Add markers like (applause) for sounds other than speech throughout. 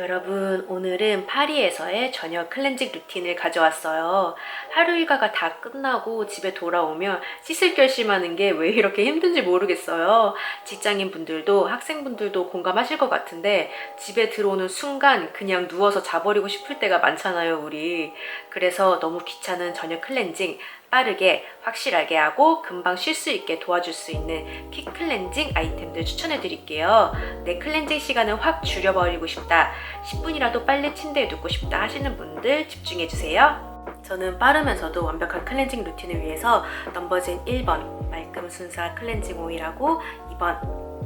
여러분, 오늘은 파리에서의 저녁 클렌징 루틴을 가져왔어요. 하루 일과가 다 끝나고 집에 돌아오면 씻을 결심하는 게 왜 이렇게 힘든지 모르겠어요. 직장인 분들도 학생분들도 공감하실 것 같은데 집에 들어오는 순간 그냥 누워서 자버리고 싶을 때가 많잖아요, 우리. 그래서 너무 귀찮은 저녁 클렌징 빠르게 확실하게 하고 금방 쉴 수 있게 도와줄 수 있는 퀵 클렌징 아이템들 추천해 드릴게요. 내 클렌징 시간을 확 줄여버리고 싶다. 10분이라도 빨리 침대에 눕고 싶다 하시는 분들 집중해 주세요. 저는 빠르면서도 완벽한 클렌징 루틴을 위해서 넘버진 1번 말끔 순사 클렌징 오일하고 2번 디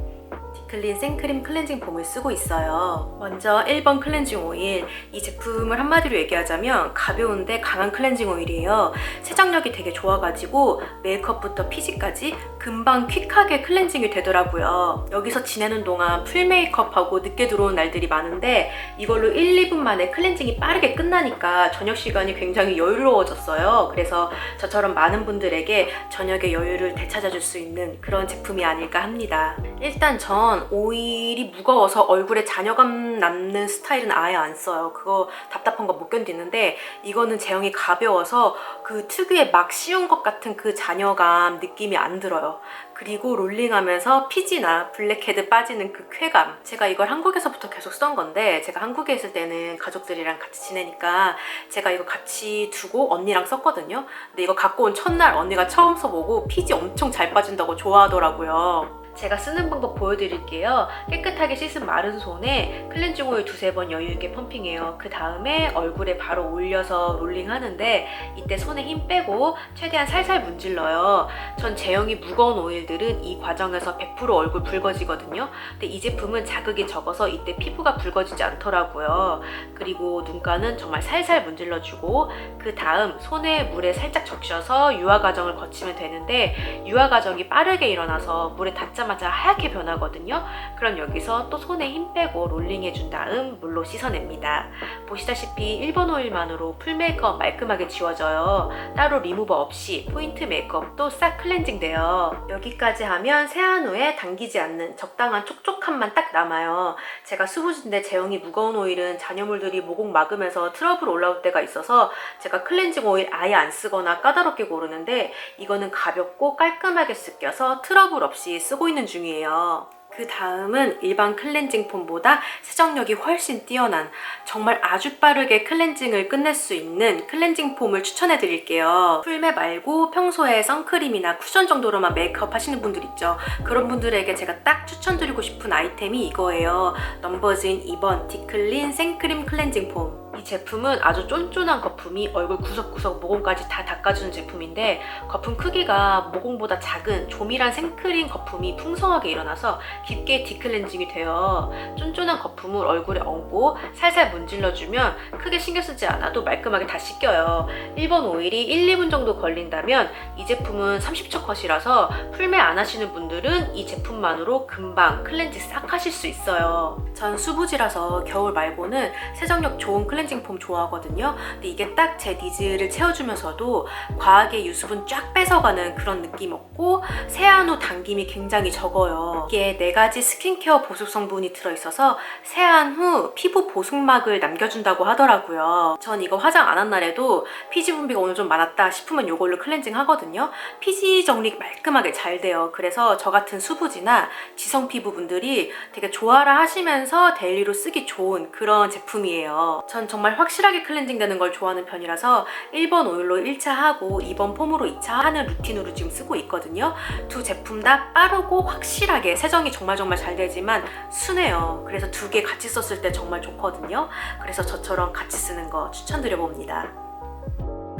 클린 생크림 클렌징 폼을 쓰고 있어요. 먼저 1번 클렌징 오일. 이 제품을 한마디로 얘기하자면 가벼운데 강한 클렌징 오일이에요. 세정력이 되게 좋아가지고 메이크업부터 피지까지 금방 퀵하게 클렌징이 되더라고요. 여기서 지내는 동안 풀 메이크업하고 늦게 들어온 날들이 많은데 이걸로 1, 2분 만에 클렌징이 빠르게 끝나니까 저녁 시간이 굉장히 여유로워졌어요. 그래서 저처럼 많은 분들에게 저녁의 여유를 되찾아줄 수 있는 그런 제품이 아닐까 합니다. 일단 전 오일이 무거워서 얼굴에 잔여감 남는 스타일은 아예 안 써요. 그거 답답한 거 못 견디는데 이거는 제형이 가벼워서 그 특유의 막 씌운 것 같은 그 잔여감 느낌이 안 들어요. 그리고 롤링하면서 피지나 블랙헤드 빠지는 그 쾌감. 제가 이걸 한국에서부터 계속 썼던 건데 제가 한국에 있을 때는 가족들이랑 같이 지내니까 제가 이거 같이 두고 언니랑 썼거든요. 근데 이거 갖고 온 첫날 언니가 처음 써보고 피지 엄청 잘 빠진다고 좋아하더라고요. 제가 쓰는 방법 보여드릴게요. 깨끗하게 씻은 마른 손에 클렌징 오일 두세 번 여유 있게 펌핑해요. 그 다음에 얼굴에 바로 올려서 롤링 하는데 이때 손에 힘 빼고 최대한 살살 문질러요. 전 제형이 무거운 오일들은 이 과정에서 100% 얼굴 붉어지거든요. 근데 이 제품은 자극이 적어서 이때 피부가 붉어지지 않더라고요. 그리고 눈가는 정말 살살 문질러주고 그 다음 손에 물에 살짝 적셔서 유화 과정을 거치면 되는데 유화 과정이 빠르게 일어나서 물에 닿자 마자 하얗게 변하거든요. 그럼 여기서 또 손에 힘 빼고 롤링해 준 다음 물로 씻어냅니다. 보시다시피 1번 오일만으로 풀 메이크업 말끔하게 지워져요. 따로 리무버 없이 포인트 메이크업도 싹 클렌징 돼요. 여기까지 하면 세안 후에 당기지 않는 적당한 촉촉함만 딱 남아요. 제가 수부진데 제형이 무거운 오일은 잔여물들이 모공 막으면서 트러블 올라올 때가 있어서 제가 클렌징 오일 아예 안 쓰거나 까다롭게 고르는데 이거는 가볍고 깔끔하게 씻겨서 트러블 없이 쓰고 있는 중이에요. 그 다음은 일반 클렌징 폼보다 세정력이 훨씬 뛰어난 정말 아주 빠르게 클렌징을 끝낼 수 있는 클렌징 폼을 추천해 드릴게요. 풀메 말고 평소에 선크림이나 쿠션 정도로만 메이크업 하시는 분들 있죠. 그런 분들에게 제가 딱 추천드리고 싶은 아이템이 이거예요. 넘버진 2번 디클린 생크림 클렌징 폼. 이 제품은 아주 쫀쫀한 거품이 얼굴 구석구석 모공까지 다 닦아주는 제품인데 거품 크기가 모공보다 작은 조밀한 생크림 거품이 풍성하게 일어나서 깊게 디클렌징이 돼요. 쫀쫀한 거품을 얼굴에 얹고 살살 문질러주면 크게 신경 쓰지 않아도 말끔하게 다 씻겨요. 1번 오일이 1, 2분 정도 걸린다면 이 제품은 30초 컷이라서 풀매 안 하시는 분들은 이 제품만으로 금방 클렌징 싹 하실 수 있어요. 전 수부지라서 겨울 말고는 세정력 좋은 클렌징 폼 좋아하거든요. 근데 이게 딱 제 니즈를 채워주면서도 과하게 유수분 쫙 뺏어가는 그런 느낌 없고 세안 후 당김이 굉장히 적어요. 이게 네 가지 스킨케어 보습 성분이 들어있어서 세안 후 피부 보습막을 남겨준다고 하더라고요. 전 이거 화장 안 한 날에도 피지 분비가 오늘 좀 많았다 싶으면 이걸로 클렌징 하거든요. 피지 정리 말끔하게 잘 돼요. 그래서 저 같은 수부지나 지성 피부 분들이 되게 좋아라 하시면서 데일리로 쓰기 좋은 그런 제품이에요. 전 정말 확실하게 클렌징 되는 걸 좋아하는 편이라서 1번 오일로 1차 하고 2번 폼으로 2차 하는 루틴으로 지금 쓰고 있거든요. 두 제품 다 빠르고 확실하게 세정이 정말 정말 잘 되지만 순해요. 그래서 두 개 같이 썼을 때 정말 좋거든요. 그래서 저처럼 같이 쓰는 거 추천드려 봅니다.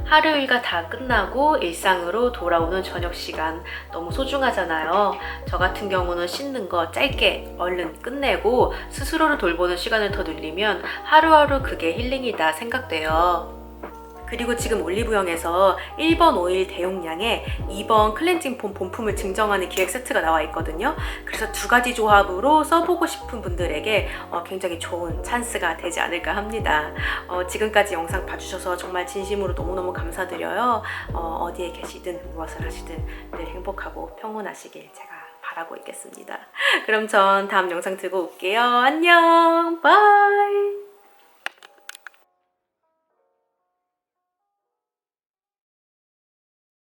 하루 일과 다 끝나고 일상으로 돌아오는 저녁 시간 너무 소중하잖아요. 저 같은 경우는 씻는 거 짧게 얼른 끝내고 스스로를 돌보는 시간을 더 늘리면 하루하루 그게 힐링이다 생각돼요. 그리고 지금 올리브영에서 1번 오일 대용량에 2번 클렌징 폼 본품을 증정하는 기획 세트가 나와 있거든요. 그래서 두 가지 조합으로 써보고 싶은 분들에게 어, 굉장히 좋은 찬스가 되지 않을까 합니다. 어, 지금까지 영상 봐주셔서 정말 진심으로 너무너무 감사드려요. 어, 디에 계시든 무엇을 하시든 늘 행복하고 평온하시길 제가 바라고 있겠습니다. (laughs) 그럼 전 다음 영상 들고 올게요. 안녕! 바이!